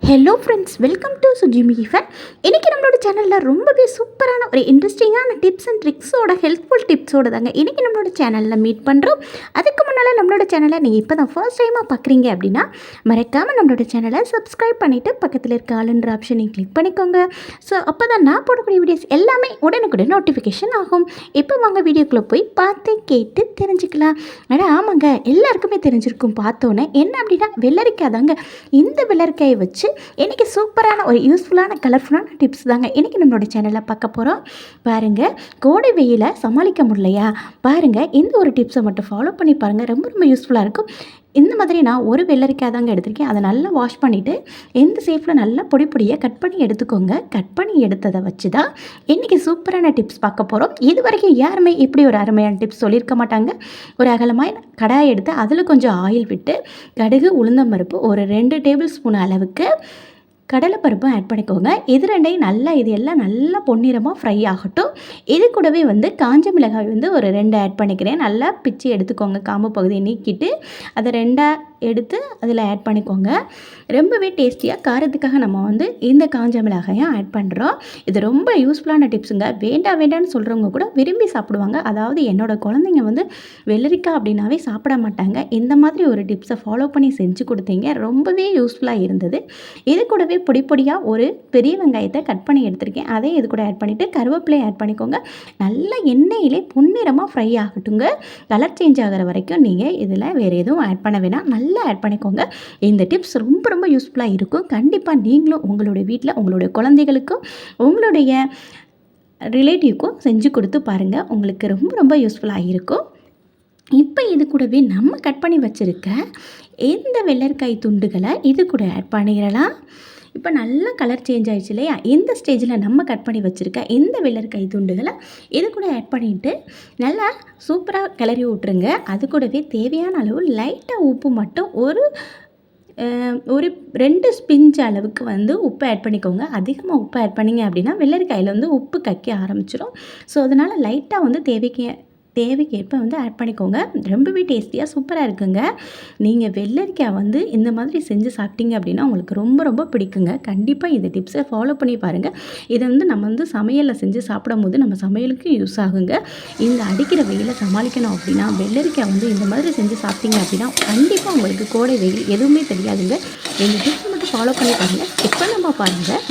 Hello friends welcome to Sujimi fun இன்றைக்கி நம்மளோட சேனலில் ரொம்பவே சூப்பரான ஒரு இன்ட்ரெஸ்டிங்கான டிப்ஸ் அண்ட் ட்ரிக்ஸோட ஹெல்ப்ஃபுல் டிப்ஸோட தாங்க இன்றைக்கி நம்மளோட சேனலில் மீட் பண்ணுறோம் அதுக்கு முன்னால் நம்மளோட சேனலை நீங்கள் இப்போ தான் ஃபர்ஸ்ட் டைமாக பார்க்குறீங்க அப்படின்னா மறக்காமல் நம்மளோட சேனலை சப்ஸ்கிரைப் பண்ணிவிட்டு பக்கத்தில் இருக்க ஆளுன்ற ஆப்ஷனை கிளிக் பண்ணிக்கோங்க. ஸோ அப்போ தான் நான் போடக்கூடிய வீடியோஸ் எல்லாமே உடனுக்குடன் நோட்டிஃபிகேஷன் ஆகும். இப்போ வாங்க வீடியோக்குள்ளே போய் பார்த்து கேட்டு தெரிஞ்சுக்கலாம். ஆனால் ஆமாங்க எல்லாருக்குமே தெரிஞ்சிருக்கும். பார்த்தோன்னே என்ன அப்படின்னா வெள்ளரிக்காய் தாங்க. இந்த வெள்ளரிக்காயை வச்சு இன்றைக்கி சூப்பரான ஒரு யூஸ்ஃபுல்லான கலர்ஃபுல்லான டிப்ஸ் தாங்க இன்றைக்கி நம்மளோட சேனலில் பார்க்க போகிறோம் பாருங்கள் கோடை வெயிலை சமாளிக்க முடியலையா? பாருங்கள் இந்த ஒரு டிப்ஸை மட்டும் ஃபாலோ பண்ணி பாருங்கள் ரொம்ப ரொம்ப யூஸ்ஃபுல்லாக இருக்கும். இந்த மாதிரி நான் ஒரு வெள்ளரிக்காய் தாங்க எடுத்திருக்கேன். அதை நல்லா வாஷ் பண்ணிவிட்டு எந்த சேஃபில் நல்லா பொடி பொடியாக கட் பண்ணி எடுத்துக்கோங்க. கட் பண்ணி எடுத்ததை வச்சு தான் இன்றைக்கி சூப்பரான டிப்ஸ் பார்க்க போகிறோம் இது வரைக்கும் யாருமே இப்படி ஒரு அருமையான டிப்ஸ் சொல்லியிருக்க மாட்டாங்க. ஒரு அகலமாக கடாயை எடுத்து அதில் கொஞ்சம் ஆயில் விட்டு கடுகு உளுந்தம்பருப்பு ஒரு ரெண்டு டேபிள் ஸ்பூன் அளவுக்கு கடலைப்பருப்பும் ஆட் பண்ணிக்கோங்க. இது ரெண்டையும் நல்லா இது எல்லாம் நல்லா பொன்னிறமாக ஃப்ரை ஆகட்டும். இது கூடவே வந்து காஞ்ச மிளகாய் வந்து ஒரு ரெண்டு ஆட் பண்ணிக்கிறேன். நல்லா பிச்சு எடுத்துக்கோங்க. காம்பு பகுதியை நீக்கிட்டு அதை ரெண்டாக எடுத்து அதில் ஆட் பண்ணிக்கோங்க. ரொம்பவே டேஸ்டியாக காரத்துக்காக நம்ம வந்து இந்த காஞ்ச மிளகாயும் ஆட் பண்ணுறோம் இது ரொம்ப யூஸ்ஃபுல்லான டிப்ஸுங்க வேண்டாம் வேண்டாம்னு சொல்கிறவங்க கூட விரும்பி சாப்பிடுவாங்க. அதாவது என்னோட குழந்தைங்க வந்து வெள்ளரிக்காய் அப்படின்னாவே சாப்பிட மாட்டாங்க. இந்த மாதிரி ஒரு டிப்ஸை ஃபாலோ பண்ணி செஞ்சு கொடுத்தீங்க. ரொம்பவே யூஸ்ஃபுல்லாக இருந்தது. இது கூடவே பொடி பொடியாக ஒரு பெரிய வெங்காயத்தை கட் பண்ணி எடுத்திருக்கேன். அதையும் இது கூட ஆட் பண்ணிவிட்டு கருவேப்பிலையை ஆட் பண்ணிக்கோங்க. நல்ல எண்ணெயிலே பொன்னிறமாக ஃப்ரை ஆகட்டுங்க. கலர் சேஞ்ச் ஆகிற வரைக்கும் நீங்கள் இதில் வேறு எதுவும் ஆட் பண்ண வேணாம். நல்லா ஆட் பண்ணிக்கோங்க. இந்த டிப்ஸ் ரொம்ப ரொம்ப யூஸ்ஃபுல்லாக இருக்கும். கண்டிப்பாக நீங்களும் உங்களுடைய வீட்டில் உங்களுடைய குழந்தைகளுக்கும் உங்களுடைய ரிலேட்டிவ்க்கும் செஞ்சு கொடுத்து பாருங்கள் உங்களுக்கு ரொம்ப ரொம்ப யூஸ்ஃபுல்லாக இருக்கும். இப்போ இது கூடவே நம்ம கட் பண்ணி வச்சுருக்க எந்த வெள்ளரிக்காய் துண்டுகளை இது கூட ஆட் பண்ணிடலாம் இப்போ நல்லா கலர் சேஞ்ச் ஆகிடுச்சு இல்லையா? இந்த ஸ்டேஜில் நம்ம கட் பண்ணி வச்சுருக்க இந்த கை துண்டுகளை இது கூட ஆட் பண்ணிவிட்டு நல்லா சூப்பராக கிளறி விட்ருங்க அது கூடவே தேவையான அளவு லைட்டாக உப்பு மட்டும் ஒரு ஒரு ரெண்டு ஸ்பிஞ்ச் அளவுக்கு வந்து உப்பு ஆட் பண்ணிக்கோங்க. அதிகமாக உப்பு ஆட் பண்ணிங்க அப்படின்னா வெள்ளரிக்காயில் வந்து உப்பு கக்க ஆரம்பிச்சிடும் ஸோ அதனால் லைட்டாக வந்து தேவைக்கு தேவைக்கேற்ப வந்து ஆட் பண்ணிக்கோங்க. ரொம்பவே டேஸ்டியாக சூப்பராக இருக்குங்க. நீங்கள் வெள்ளரிக்காய் வந்து இந்த மாதிரி செஞ்சு சாப்பிட்டீங்க அப்படின்னா உங்களுக்கு ரொம்ப ரொம்ப பிடிக்குங்க. கண்டிப்பாக இந்த டிப்ஸை ஃபாலோ பண்ணி பாருங்கள் இதை வந்து நம்ம வந்து சமையலில் செஞ்சு சாப்பிடும் போது நம்ம சமையலுக்கும் யூஸ் ஆகுங்க. இந்த அடிக்கிற வெயிலை சமாளிக்கணும் அப்படின்னா வெள்ளரிக்காய் வந்து இந்த மாதிரி செஞ்சு சாப்பிட்டீங்க அப்படின்னா கண்டிப்பாக உங்களுக்கு கோடை வெயில் எதுவுமே தெரியாதுங்க. இந்த டிப்ஸை மட்டும் ஃபாலோ பண்ணி பாருங்கள் இப்போ நம்ம பாருங்கள்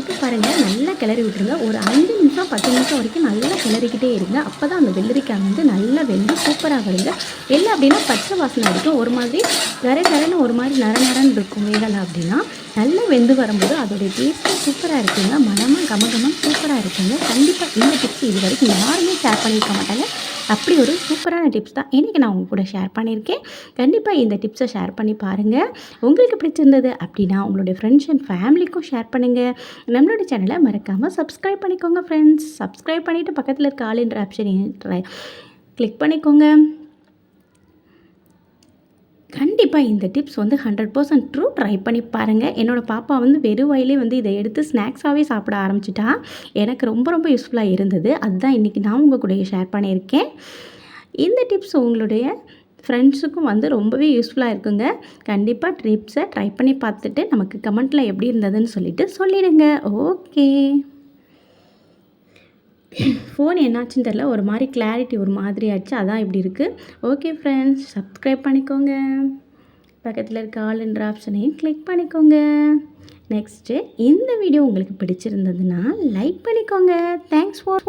இப்போ பாருங்கள் நல்லா கிளறி விட்டுருங்க. ஒரு அஞ்சு நிமிஷம் பத்து நிமிஷம் வரைக்கும் நல்லா கிளறிக்கிட்டே இருங்க. அப்போ தான் அந்த வெள்ளரிக்காய் வந்து நல்லா வெந்து சூப்பராக வருங்க. இல்லை அப்படின்னா பச்சை வாசனை அடிக்கும். ஒரு மாதிரி கரை கரைன்னு ஒரு மாதிரி நர நரன்னு இருக்கும் வேகலை அப்படின்னா நல்லா வெந்து வரும்போது அதோடைய டேஸ்ட்டு சூப்பராக இருக்குங்க. மனமாக கமகமாக சூப்பராக இருக்குங்க. கண்டிப்பாக இந்த டிப்ஸ் இது வரைக்கும் யாருமே ஷேர் பண்ணியிருக்க மாட்டாங்க. அப்படி ஒரு சூப்பரான டிப்ஸ் தான் இன்றைக்கி நான் உங்கள் கூட ஷேர் பண்ணியிருக்கேன். கண்டிப்பாக இந்த டிப்ஸை ஷேர் பண்ணி பாருங்கள் உங்களுக்கு பிடிச்சிருந்தது அப்படின்னா உங்களுடைய ஃப்ரெண்ட்ஸ் அண்ட் ஃபேமிலிக்கும் ஷேர் பண்ணுங்கள் நம்மளோட சேனலை மறக்காமல் சப்ஸ்கிரைப் பண்ணிக்கோங்க ஃப்ரெண்ட்ஸ் சப்ஸ்கிரைப் பண்ணிவிட்டு பக்கத்தில் இருக்க ஆளுன்ற ஆப்ஷன் கிளிக் பண்ணிக்கோங்க. கண்டிப்பாக இந்த டிப்ஸ் வந்து ஹண்ட்ரட் பர்சன்ட் ட்ரூ ட்ரை பண்ணி பாருங்கள் என்னோடய பாப்பா வந்து வெறும் வயலே வந்து இதை எடுத்து ஸ்நாக்ஸாகவே சாப்பிட ஆரம்பிச்சிட்டா. எனக்கு ரொம்ப ரொம்ப யூஸ்ஃபுல்லாக இருந்தது. அதுதான் இன்றைக்கி நான் உங்கள் கூட ஷேர் பண்ணியிருக்கேன். இந்த டிப்ஸ் உங்களுடைய ஃப்ரெண்ட்ஸுக்கும் வந்து ரொம்பவே யூஸ்ஃபுல்லாக இருக்குங்க. கண்டிப்பாக ட்ரிப்ஸை ட்ரை பண்ணி பார்த்துட்டு நமக்கு கமெண்ட்டில் எப்படி இருந்ததுன்னு சொல்லிவிட்டு சொல்லிவிடுங்க ஓகே ஃபோன் என்னாச்சுன்னு தெரில ஒரு மாதிரி கிளாரிட்டி ஒரு மாதிரி ஆச்சு. அதான் இப்படி இருக்குது ஓகே ஃப்ரெண்ட்ஸ் சப்ஸ்கிரைப் பண்ணிக்கோங்க. பக்கத்தில் இருக்க ஆளுன்ற ஆப்ஷனையும் கிளிக் பண்ணிக்கோங்க. நெக்ஸ்ட்டு இந்த வீடியோ உங்களுக்கு பிடிச்சிருந்ததுன்னா லைக் பண்ணிக்கோங்க. Thanks for